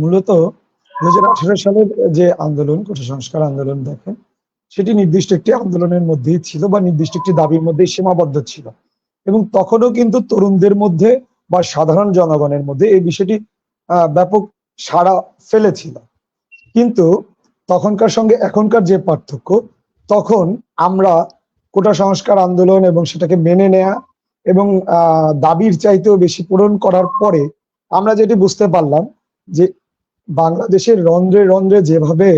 মূলত ২০১৮ সালের যে আন্দোলন, কোটা সংস্কার আন্দোলন দেখেন, সেটি নির্দিষ্ট একটি আন্দোলনের মধ্যেই ছিল বা নির্দিষ্ট একটি দাবির মধ্যেই সীমাবদ্ধ ছিল। এবং তখনও কিন্তু তরুণদের মধ্যে বা সাধারণ জনগণের মধ্যে এই বিষয়টি ব্যাপক সাড়া ফেলেছিল। কিন্তু তখনকার সঙ্গে এখনকার যে পার্থক্য, তখন আমরা কোটা সংস্কার আন্দোলন এবং সেটাকে মেনে নেয়া এবং দাবির চাইতেও বেশি পূরণ করার পরে আমরা যেটি বুঝতে পারলাম যে বাংলাদেশের রন্ধ্রে, রন্ধ্রে যেভাবে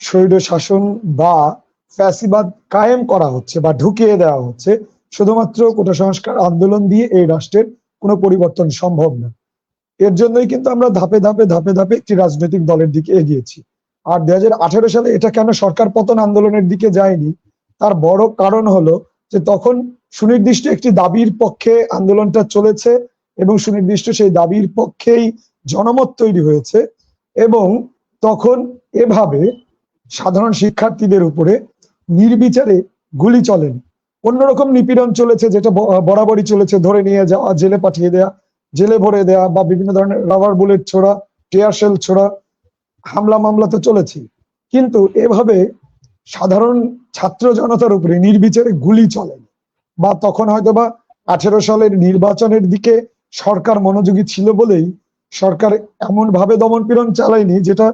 শৈল শাসন বা ফ্যাসিবাদ কায়েম করা হচ্ছে বা ঢুকিয়ে দেওয়া হচ্ছে, শুধুমাত্র কোটা সংস্কার আন্দোলন দিয়ে এই রাষ্ট্রের কোনো পরিবর্তন সম্ভব না। এর জন্যই কিন্তু আমরা ধাপে, ধাপে, ধাপে, ধাপে একটি রাজনৈতিক দলের দিকে এগিয়েছি। আর ২০১৮ সালে এটা কেন সরকার পতন আন্দোলনের দিকে যায়নি, তার বড় কারণ হলো যে তখন সুনির্দিষ্ট একটি দাবির পক্ষে আন্দোলনটা চলেছে এবং সুনির্দিষ্ট সেই দাবির পক্ষেই জনমত তৈরি হয়েছে এবং তখন এভাবে সাধারণ শিক্ষার্থীদের উপরে নির্বিচারে গুলি চলেনি। অন্যরকম নিপীড়ন চলেছে যেটা বরাবরই চলেছে ধরে নিয়ে যাওয়া, জেলে পাঠিয়ে দেয়া, জেলে ভরে দেয়া বা বিভিন্ন ধরনের রাবার বুলেট ছোড়া, টিয়ার শেল ছোড়া, হামলা মামলা তো চলেছেই। কিন্তু এভাবে সাধারণ ছাত্র জনতার উপরে নির্বিচারে গুলি চলেনি। বা তখন হয়তোবা ১৮ সালের নির্বাচনের দিকে সরকার মনোযোগী ছিল বলেই সরকার এমনভাবে দমন-পীড়ন চালায়নি যেটা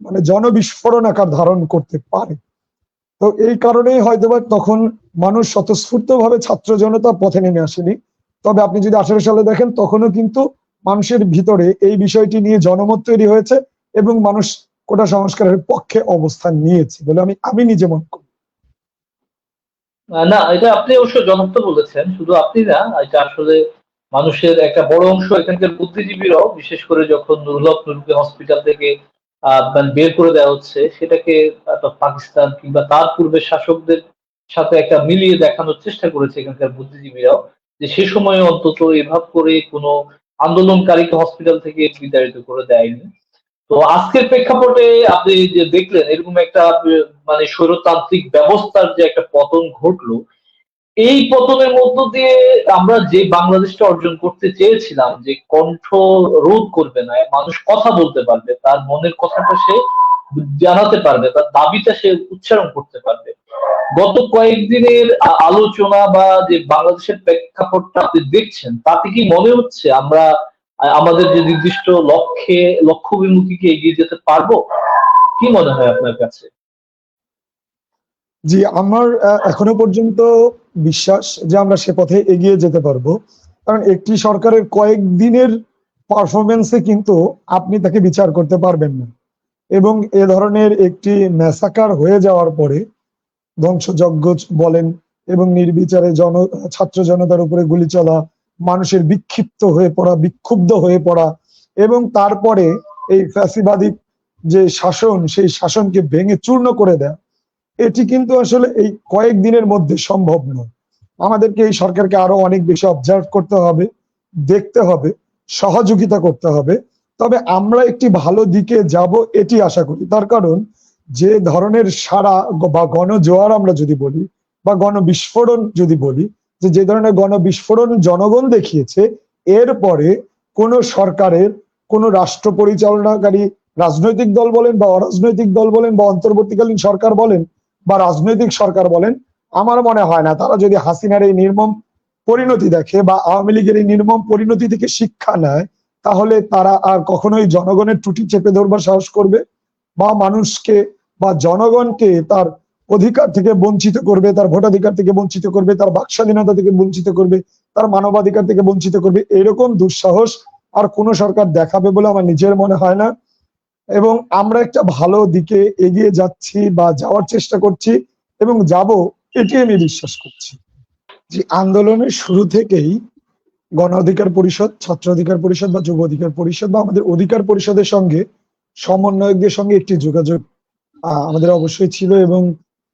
মানে জনবিস্ফোরণ আকার ধারণ করতে পারে। তো এই কারণেই হয়তোবা তখন মানুষ স্বতঃস্ফূর্তভাবে ছাত্র জনতা পথে নেমে আসেনি। তবে আপনি যদি ১৮ সালে দেখেন তখনও কিন্তু মানুষের ভিতরে এই বিষয়টি নিয়ে জনমত তৈরি হয়েছে এবং মানুষ কোটা সংস্কারের পক্ষে অবস্থান নিয়েছে বলে আমি আমি নিজে মনে করি। না, এটা আপনি অবশ্য যথার্থ বলেছেন। শুধু আপনি না, এটা আসলে মানুষের একটা বড় অংশ এখানকার বুদ্ধিজীবীরাও বিশেষ করে যখন হক নুরুকে হসপিটাল থেকে মানে বের করে দেওয়া হচ্ছে, সেটাকে পাকিস্তান কিংবা তার পূর্বের শাসকদের সাথে একটা মিলিয়ে দেখানোর চেষ্টা করেছে এখানকার বুদ্ধিজীবীরাও। যে সে সময়ে অন্তত এভাবে করে কোনো আন্দোলনকারীকে হসপিটাল থেকে বিতাড়িত করে দেয়নি। তো আজকের প্রেক্ষাপটে আপনি যে দেখলেন এরকম একটা মানে স্বৈরতান্ত্রিক ব্যবস্থার যে একটা পতন ঘটলো, এই পতনের মধ্য দিয়ে আমরা যে বাংলাদেশটা অর্জন করতে চেয়েছিলাম যে কণ্ঠ রোধ করবে না, মানুষ কথা বলতে পারবে, তার মনের কথাটা সে জানাতে পারবে, তার দাবিটা সে উচ্চারণ করতে পারবে। গত কয়েকদিনের আলোচনা বা যে বাংলাদেশের প্রেক্ষাপটটা আপনি দেখছেন, তাতে কি মনে হচ্ছে আমরা আমাদের যে নির্দিষ্ট লক্ষ্যে লক্ষ্যবিমুখী কি এগিয়ে যেতে পারব? কি মনে হয় আপনার কাছে? জি, আমার এখনও পর্যন্ত বিশ্বাস যে আমরা সে পথে এগিয়ে যেতে পারব। কারণ একটি সরকারের কয়েকদিনের পারফরম্যান্স এ কিন্তু আপনি তাকে বিচার করতে পারবেন না। এবং এ ধরনের একটি ম্যাসাকার হয়ে যাওয়ার পরে ধ্বংসযজ্ঞ বলেন এবং নির্বিচারে জন ছাত্র জনতার উপরে গুলি চলা, মানুষের বিক্ষিপ্ত হয়ে পড়া, বিক্ষুব্ধ হয়ে পড়া এবং তারপরে এই ফ্যাসিবাদী যে শাসন, সেই শাসনকে ভেঙে চূর্ণ করে দেয়া। এটি কিন্তু আসলে এই কয়েকদিনের মধ্যে সম্ভব নয়। আমাদেরকে এই সরকারকে আরও অনেক বেশি অবজার্ভ করতে হবে, দেখতে হবে, সহযোগিতা করতে হবে। তবে আমরা একটি ভালো দিকে যাব এটি আশা করি। তার কারণ যে ধরনের সারা বা গণজোয়ার আমরা যদি বলি বা গণবিস্ফোরণ যদি বলি, যে, যে ধরনের গণবিস্ফোরণ জনগণ দেখিয়েছে, এরপরে কোন সরকারের, কোন রাষ্ট্র পরিচালনাকারী রাজনৈতিক দল বলেন বা অরাজনৈতিক দল বলেন বা অন্তর্বর্তীকালীন সরকার বলেন বা রাজনৈতিক সরকার বলেন, আমার মনে হয় না তারা যদি হাসিনার এই নির্মম পরিণতি দেখে বা আওয়ামী লীগের এই নির্মম পরিণতি থেকে শিক্ষা নেয়, তাহলে তারা আর কখনোই জনগণের ত্রুটি চেপে ধরবার সাহস করবে বা মানুষকে বা জনগণকে তার অধিকার থেকে বঞ্চিত করবে, তার ভোটাধিকার থেকে বঞ্চিত করবে, তার বাক স্বাধীনতা থেকে বঞ্চিত করবে, তার মানবাধিকার থেকে বঞ্চিত করবে। এরকম দুঃসাহস আর কোন সরকার দেখাবে বলে আমার নিজের মনে হয় না। এবং আমরা একটা ভালো দিকে এগিয়ে যাচ্ছি বা যাওয়ার চেষ্টা করছি এবং যাব এটি আমি বিশ্বাস করছি। যে আন্দোলনের শুরু থেকেই গণ অধিকার পরিষদ, ছাত্র অধিকার পরিষদ বা যুব অধিকার পরিষদ বা আমাদের অধিকার পরিষদের সঙ্গে সমন্বয়কদের সঙ্গে একটি যোগাযোগ আমাদের অবশ্যই ছিল এবং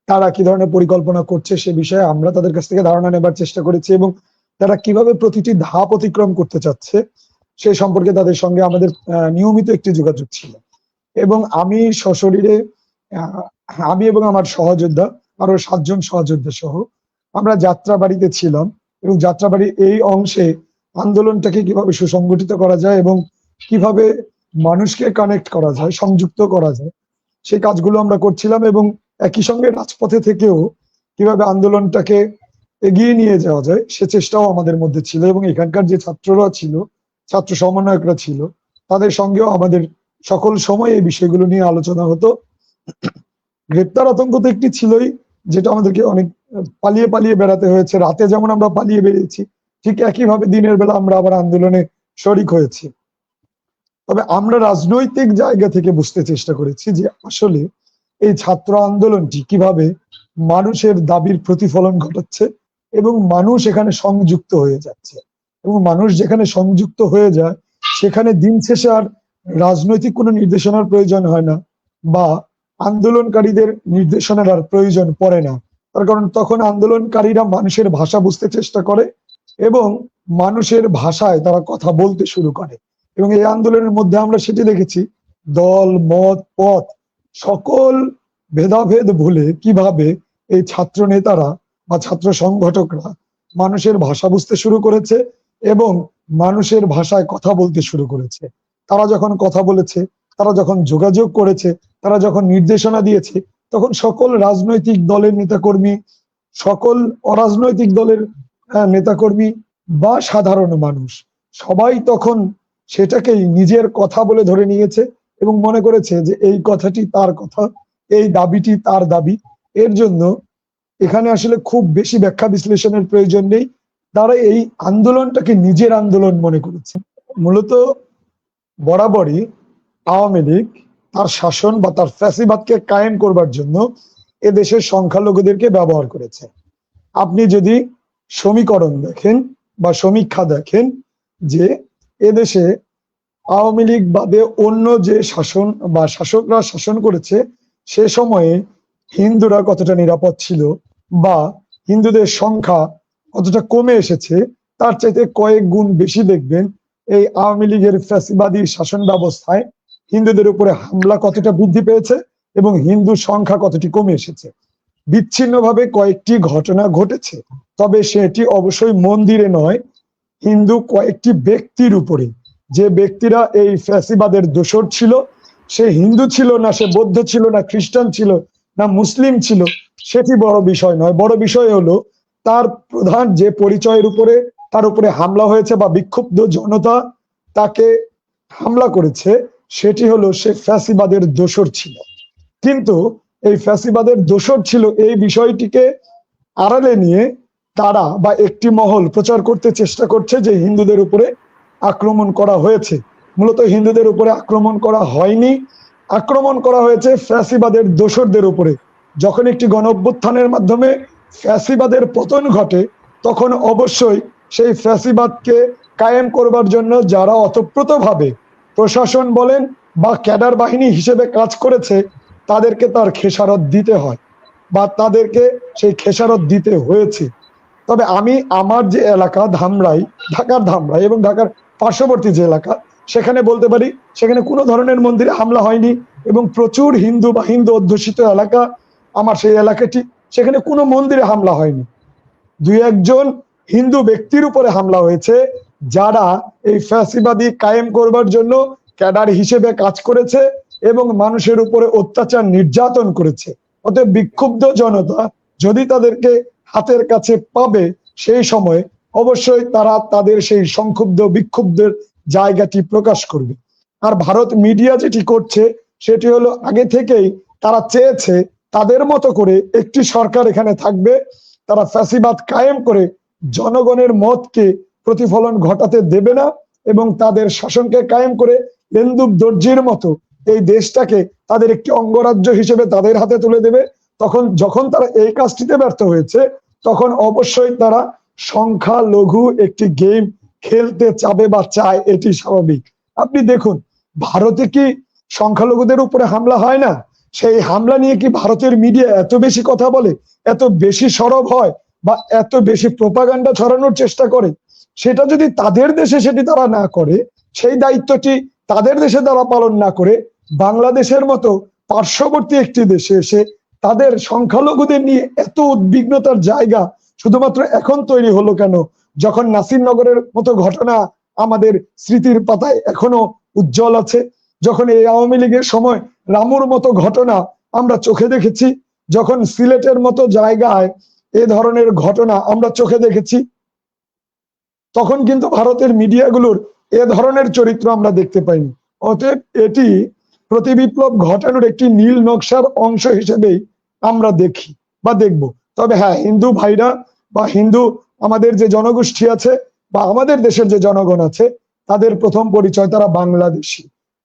তারা কি ধরনের পরিকল্পনা করছে সে বিষয়ে আমরা তাদের কাছ থেকে ধারণা নেবার চেষ্টা করেছি এবং তারা কীভাবে প্রতিটি ধাপ অতিক্রম করতে চাচ্ছে, সে সম্পর্কে তাদের সঙ্গে আমাদের নিয়মিত একটি যোগাযোগ ছিল। এবং আমি সশরীরে আমি এবং আমার সহযোদ্ধা, আরও সাতজন সহযোদ্ধা সহ আমরা যাত্রাবাড়িতে ছিলাম এবং যাত্রাবাড়ির এই অংশে আন্দোলনটাকে কীভাবে সুসংগঠিত করা যায় এবং কীভাবে মানুষকে কানেক্ট করা যায় সংযুক্ত করা যায় সেই কাজগুলো আমরা করছিলাম এবং একই সঙ্গে রাজপথে থেকেও কীভাবে আন্দোলনটাকে এগিয়ে নিয়ে যাওয়া যায় সে চেষ্টাও আমাদের মধ্যে ছিল এবং এখানকার যে ছাত্ররা ছিল ছাত্র সমন্বয়করা ছিল তাদের সঙ্গেও আমাদের সকল সময় এই বিষয়গুলো নিয়ে আলোচনা হতো। গ্রেপ্তার আতঙ্ক তো একটি ছিলই, যেটা আমাদেরকে অনেক পালিয়ে পালিয়ে বেড়াতে হয়েছে। রাতে যেমন আমরা পালিয়ে বেরিয়েছি, ঠিক একইভাবে দিনের বেলা আমরা আবার আন্দোলনে শরিক হয়েছি। তবে আমরা রাজনৈতিক জায়গা থেকে বুঝতে চেষ্টা করেছি যে আসলে এই ছাত্র আন্দোলনটি কীভাবে মানুষের দাবির প্রতিফলন ঘটাচ্ছে এবং মানুষ এখানে সংযুক্ত হয়ে যাচ্ছে। এবং মানুষ যেখানে সংযুক্ত হয়ে যায়, সেখানে দিন শেষে আর রাজনৈতিক কোনো নির্দেশনার প্রয়োজন হয় না বা আন্দোলনকারীদের নির্দেশনার আর প্রয়োজন পড়ে না। তার কারণ তখন আন্দোলনকারীরা মানুষের ভাষা বুঝতে চেষ্টা করে এবং মানুষের ভাষায় তারা কথা বলতে শুরু করে। এবং এই আন্দোলনের মধ্যে আমরা সেটি দেখেছি, দল, মত, পথ সকল ভেদাভেদ ভুলে কীভাবে এই ছাত্র নেতারা বা ছাত্র সংগঠকরা মানুষের ভাষা বুঝতে শুরু করেছে এবং মানুষের ভাষায় কথা বলতে শুরু করেছে। তারা যখন কথা বলেছে, তারা যখন যোগাযোগ করেছে, তারা যখন নির্দেশনা দিয়েছে, তখন সকল রাজনৈতিক দলের নেতাকর্মী, সকল অরাজনৈতিক দলের নেতাকর্মী বা সাধারণ মানুষ, সবাই তখন সেটাকেই নিজের কথা বলে ধরে নিয়েছে এবং মনে করেছে যে এই কথাটি তার কথা, এই দাবিটি তার দাবি। এর জন্য এখানে আসলে খুব বেশি ব্যাখ্যা বিশ্লেষণের প্রয়োজন নেই। তারা এই আন্দোলনটাকে নিজের আন্দোলন মনে করেছে। মূলত বরাবরই আওয়ামী লীগ তার শাসন বা তার ফ্যাসিবাদকে কায়েম করবার জন্য এ দেশের সংখ্যালঘুদেরকে ব্যবহার করেছে। আপনি যদি সমীকরণ দেখেন বা সমীক্ষা দেখেন যে এদেশে আওয়ামী লীগ বাদে অন্য যে শাসন বা শাসকরা শাসন করেছে, সে সময়ে হিন্দুরা কতটা নিরাপদ ছিল বা হিন্দুদের সংখ্যা কতটা কমে এসেছে, তার চাইতে কয়েক গুণ বেশি দেখবেন এই আওয়ামী লীগের ফ্যাসিবাদী শাসন ব্যবস্থায় হিন্দুদের উপরে হামলা কতটা বৃদ্ধি পেয়েছে এবং হিন্দু সংখ্যা কতটি কমে এসেছে? বিচ্ছিন্নভাবে কয়েকটি ঘটনা ঘটেছে, তবে সেটি অবশ্যই মন্দিরে নয়, হিন্দু কয়েকটি ব্যক্তির উপরে। যে ব্যক্তিরা এই ফ্যাসিবাদের দোসর ছিল, সে হিন্দু ছিল না, সে বৌদ্ধ ছিল না, খ্রিস্টান ছিল না, মুসলিম ছিল, সেটি বড় বিষয় নয়। বড় বিষয় হলো, তার প্রধান যে পরিচয়ের উপরে তার উপরে হামলা হয়েছে বা বিক্ষুব্ধ জনতা তাকে হামলা করেছে, সেটি হলো সে ফ্যাসিবাদের দোসর ছিল। কিন্তু এই ফ্যাসিবাদের দোসর ছিল এই বিষয়টিকে আড়ালে নিয়ে তারা বা একটি মহল প্রচার করতে চেষ্টা করছে যে হিন্দুদের উপরে আক্রমণ করা হয়েছে। মূলত হিন্দুদের উপরে আক্রমণ করা হয়নি। আক্রমণ করা হয়েছে ফ্যাসিবাদের দোসরদের উপরে। যখন একটি গণ মাধ্যমে ফ্যাসিবাদের পতন ঘটে, তখন অবশ্যই সেই ফ্যাসিবাদকে কায়েম করবার জন্য যারা অতপ্রতভাবে প্রশাসন বলেন বা ক্যাডার বাহিনী হিসেবে কাজ করেছে, তাদেরকে তার খেসারত দিতে হয় বা তাদেরকে সেই খেসারত দিতে হয়েছে। তবে আমি আমার যে এলাকা ধামরাই, ঢাকার ধামরাই এবং ঢাকার পার্শ্ববর্তী যে এলাকা, সেখানে বলতে পারি সেখানে কোনো ধরনের মন্দিরে হামলা হয়নি এবং প্রচুর হিন্দু বা হিন্দু অধ্যুষিত এলাকা, আমার সেই এলাকাটি, সেখানে কোনো মন্দিরে হামলা হয়নি। দুই একজন হিন্দু ব্যক্তির উপরে হামলা হয়েছে, যারা এই ফ্যাসিবাদী কায়েম করবার জন্য ক্যাডার হিসেবে কাজ করেছে এবং মানুষের উপরে অত্যাচার নির্যাতন করেছে। অতএব বিক্ষুব্ধ জনতা যদি তাদেরকে হাতের কাছে পাবে সেই সময়, অবশ্যই তারা তাদের সেই সংক্ষুব্ধ, বিক্ষুব্ধের জায়গাটি প্রকাশ করবে। আর ভারত মিডিয়া যেটি করছে, সেটি হলো আগে থেকেই তারা চেয়েছে তাদের মতো করে একটি সরকার এখানে থাকবে, তারা ফ্যাসিবাদ কায়েম করে জনগণের মতকে প্রতিফলন ঘটাতে দেবে না এবং তাদের শাসনকে কায়েম করে বেন্দুব দর্জির মতো এই দেশটাকে তাদের একটি অঙ্গরাজ্য হিসেবে তাদের হাতে তুলে দেবে। তখন যখন তারা এই কাজটিতে ব্যর্থ হয়েছে, তখন অবশ্যই তারা সংখ্যালঘু একটি গেম খেলতে চাবে বা চায়, এটি স্বাভাবিক। আপনি দেখুন, ভারতে কি সংখ্যালঘুদের উপরে হামলা হয় না? সেই হামলা নিয়ে কি ভারতের মিডিয়া এত বেশি কথা বলে? এত বেশি সরব হয়? বা এত বেশি প্রোপাগান্ডা ছড়ানোর চেষ্টা করে, সেটা যদি তাদের দেশে সেটি তারা না করে, সেই দায়িত্বটি তাদের দেশে তারা পালন না করে, বাংলাদেশের মতো পার্শ্ববর্তী একটি দেশে এসে তাদের সংখ্যালঘুদের নিয়ে এত উদ্বিগ্নতার জায়গা শুধুমাত্র এখন তৈরি হলো কেন? যখন নাসিরনগরের মতো ঘটনা আমাদের স্মৃতির পাতায় এখনও উজ্জ্বল আছে, যখন এই আওয়ামী লীগের সময় রামুর মতো ঘটনা আমরা চোখে দেখেছি, যখন সিলেটের মতো জায়গায় এ ধরনের ঘটনা আমরা চোখে দেখেছি। তখন কিন্তু ভারতের মিডিয়াগুলোর এ ধরনের চরিত্র আমরা দেখতে পাইনি। অতএব এটি প্রতি বিপ্লব ঘটানোর একটি নীল নকশার অংশ হিসেবেই আমরা দেখি বা দেখব। তবে হ্যাঁ হিন্দু ভাইরা বা হিন্দু আমাদের যে জনগোষ্ঠী আছে বা আমাদের দেশের যে জনগণ আছে, তাদের প্রথম পরিচয় তারা বাংলাদেশী।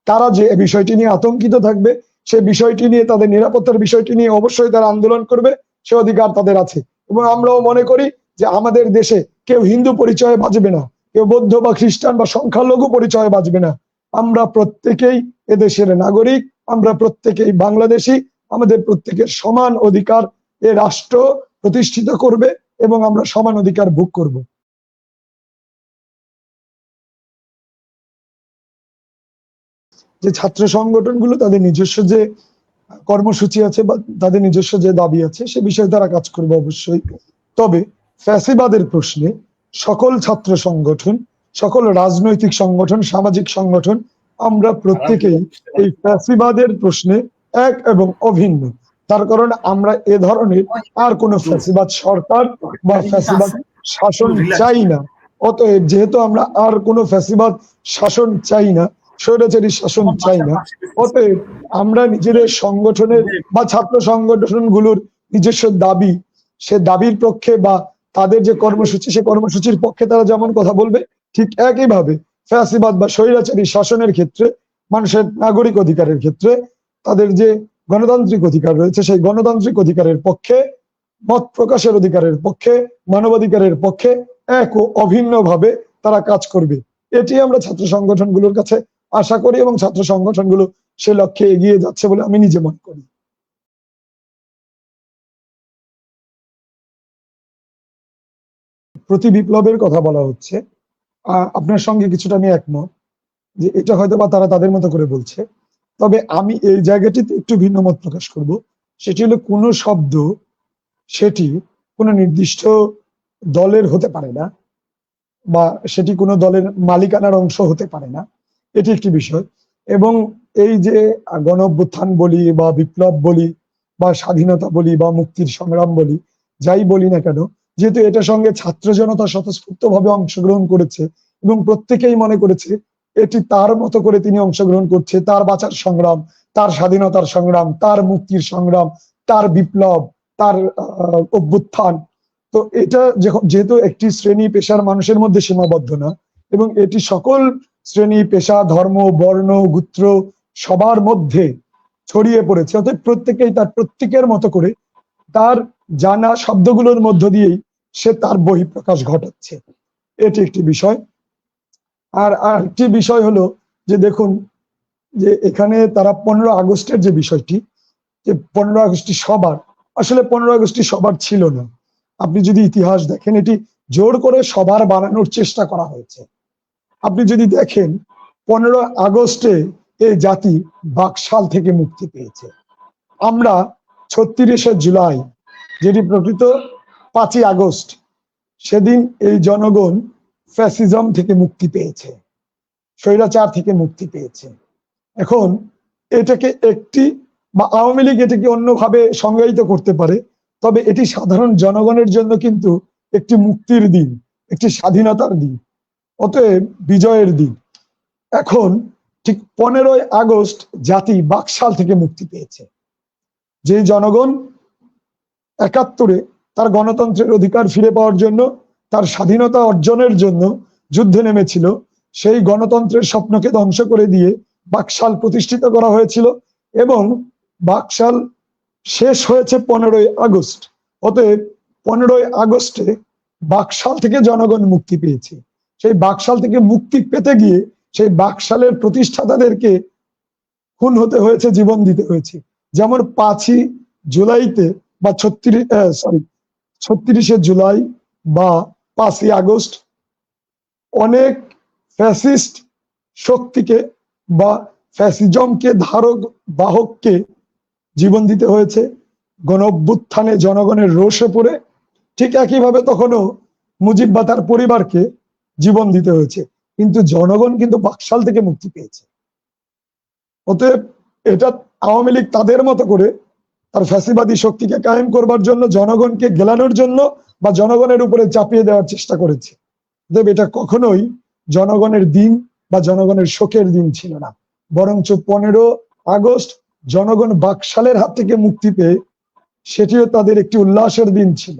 তারা যে বিষয়টি নিয়ে আতঙ্কিত থাকবে, সে বিষয়টি নিয়ে, তাদের নিরাপত্তার বিষয়টি নিয়ে অবশ্যই তারা আন্দোলন করবে, সে অধিকার তাদের আছে। এবং আমরাও মনে করি যে আমাদের দেশে কেউ হিন্দু পরিচয়ে বাঁচবে না, কেউ বৌদ্ধ বা খ্রিস্টান বা সংখ্যালঘু পরিচয়ে বাঁচবে না। আমরা প্রত্যেকেই এদেশের নাগরিক, আমরা প্রত্যেকেই বাংলাদেশী, আমাদের প্রত্যেকের সমান অধিকার এ রাষ্ট্র প্রতিষ্ঠিত করবে এবং আমরা সমান অধিকার ভোগ করব। যে ছাত্র সংগঠনগুলো তাদের নিজস্ব যে কর্মসূচি আছে বা তাদের নিজস্ব যে দাবি আছে, সে বিষয়ে তারা কাজ করবে অবশ্যই। তবে ফ্যাসিবাদের প্রশ্নে সকল ছাত্র সংগঠন, সকল রাজনৈতিক সংগঠন, সামাজিক সংগঠন, আমরা প্রত্যেকেই এই ফ্যাসিবাদের প্রশ্নে এক এবং অভিন্ন। তার কারণ আমরা এ ধরনের আর কোনো ফ্যাসিবাদ সরকার বা ফ্যাসিবাদ শাসন চাই না। অতএব যেহেতু আমরা আর কোনো ফ্যাসিবাদ শাসন চাই না স্বৈরাচারী শাসন চাই না। অতএব আমরা নিজেদের সংগঠনের বা ছাত্র সংগঠনগুলোর নিজস্ব দাবি সে দাবির পক্ষে বা তাদের যে কর্মসূচি সে কর্মসূচির পক্ষে তারা যেমন কথা বলবে ঠিক একইভাবে ফ্যাসিবাদ বা স্বৈরাচারী শাসনের ক্ষেত্রে মানুষের নাগরিক অধিকারের ক্ষেত্রে তাদের যে গণতান্ত্রিক অধিকার রয়েছে সেই গণতান্ত্রিক অধিকারের পক্ষে মত প্রকাশের অধিকারের পক্ষে মানবাধিকারের পক্ষে এক ও অভিন্ন ভাবে তারা কাজ করবে। এটি আমরা ছাত্র সংগঠনগুলোর কাছে আশা করি এবং ছাত্র সংগঠনগুলো সে লক্ষ্যে এগিয়ে যাচ্ছে বলে আমি নিজে মনে করি। প্রতি বিপ্লবের কথা বলা হচ্ছে। আপনার সঙ্গে কিছুটা আমি একমত যে এটা হয়তো বা তারা তাদের মতো করে বলছে। তবে আমি এই জায়গাটিতে একটু ভিন্ন মত প্রকাশ করব। সেটি হলো কোনো শব্দ, সেটি কোনো নির্দিষ্ট দলের হতে পারে না বা সেটি কোনো দলের মালিকানার অংশ হতে পারে না। এটি একটি বিষয়। এবং এই যে গণভ্যুত্থান বলি বা বিপ্লব বলি বা স্বাধীনতা বলি বা মুক্তির সংগ্রাম বলি, যাই বলি না কেন, যেহেতু এটা সঙ্গে ছাত্র জনতা স্বতঃস্ফূর্ত ভাবে অংশগ্রহণ করেছে এবং প্রত্যেকেই মনে করেছে এটি তার মতো করে তিনি অংশগ্রহণ করছে, তার বাঁচার সংগ্রাম, তার স্বাধীনতার সংগ্রাম, তার মুক্তির সংগ্রাম, তার বিপ্লব, তার অভ্যুত্থান। তো এটা যেহেতু একটি শ্রেণি পেশার মানুষের মধ্যে সীমাবদ্ধ না, এবং এটি সকল শ্রেণি, পেশা, ধর্ম, বর্ণ, গুত্র সবার মধ্যে ছড়িয়ে পড়েছে। অর্থাৎ প্রত্যেকেই তার প্রত্যেকের মতো করে তার জানা শব্দগুলোর মধ্য দিয়েই সে তার বহিঃপ্রকাশ ঘটাচ্ছে। এটি একটি বিষয়। আর আরেকটি বিষয় হলো যে দেখুন, যে এখানে তারা পনেরো আগস্টের যে বিষয়টি, যে পনেরো আগস্টটি সবার, আসলে পনেরো আগস্টটি সবার ছিল না। আপনি যদি ইতিহাস দেখেন, এটি জোর করে সবার বানানোর চেষ্টা করা হয়েছে। আপনি যদি দেখেন, পনেরো আগস্টে এই জাতি বাকশাল থেকে মুক্তি পেয়েছে। আমরা ছত্রিশে জুলাই, যেটি প্রকৃত পাঁচই আগস্ট, সেদিন এই জনগণ ফ্যাসিজম থেকে মুক্তি পেয়েছে, স্বৈরাচার থেকে মুক্তি পেয়েছে। এখন এটাকে একটি বা আওয়ামী লীগ এটাকে অন্যভাবে সংজ্ঞায়িত করতে পারে, তবে এটি সাধারণ জনগণের জন্য কিন্তু একটি মুক্তির দিন, একটি স্বাধীনতার দিন। অতএব বিজয়ের দিন। এখন ঠিক পনেরোই আগস্ট জাতি বাকশাল থেকে মুক্তি পেয়েছে। যে জনগণ একাত্তরে তার গণতন্ত্রের অধিকার ফিরে পাওয়ার জন্য, তার স্বাধীনতা অর্জনের জন্য যুদ্ধে নেমেছিল, সেই গণতন্ত্রের স্বপ্নকে ধ্বংস করে দিয়ে বাকশাল প্রতিষ্ঠিত করা হয়েছিল এবং বাকশাল শেষ হয়েছে পনেরোই আগস্ট। অতএব পনেরোই আগস্টে বাকশাল থেকে জনগণ মুক্তি পেয়েছে। সেই বাকশাল থেকে মুক্তি পেতে গিয়ে সেই বাকশালের প্রতিষ্ঠাতাদেরকে খুন হতে হয়েছে, জীবন দিতে হয়েছে। যেমন পাঁচই জুলাইতে বা ছত্রিশ সরি ছত্রিশে জুলাই বা পাঁচই আগস্ট অনেক ফ্যাসিস্ট শক্তিকে বা ফ্যাসিজমকে ধারক বাহককে জীবন দিতে হয়েছে। গণ জনগণের রোষে পড়ে ঠিক একইভাবে তখনও মুজিব বা তার পরিবারকে জীবন দিতে হয়েছে। কিন্তু জনগণ কিন্তু বাকশাল থেকে মুক্তি পেয়েছে। অতএব এটা আওয়ামী লীগ তাদের মতো করে তার ফ্যাসিবাদী শক্তিকে কায়েম করবার জন্য, জনগণকে গেলানোর জন্য বা জনগণের উপরে চাপিয়ে দেওয়ার চেষ্টা করেছে। অতএব এটা কখনোই জনগণের দিন বা জনগণের শোকের দিন ছিল না। বরঞ্চ পনেরো আগস্ট জনগণ বাকশালের হাত থেকে মুক্তি পেয়ে সেটিও তাদের একটি উল্লাসের দিন ছিল।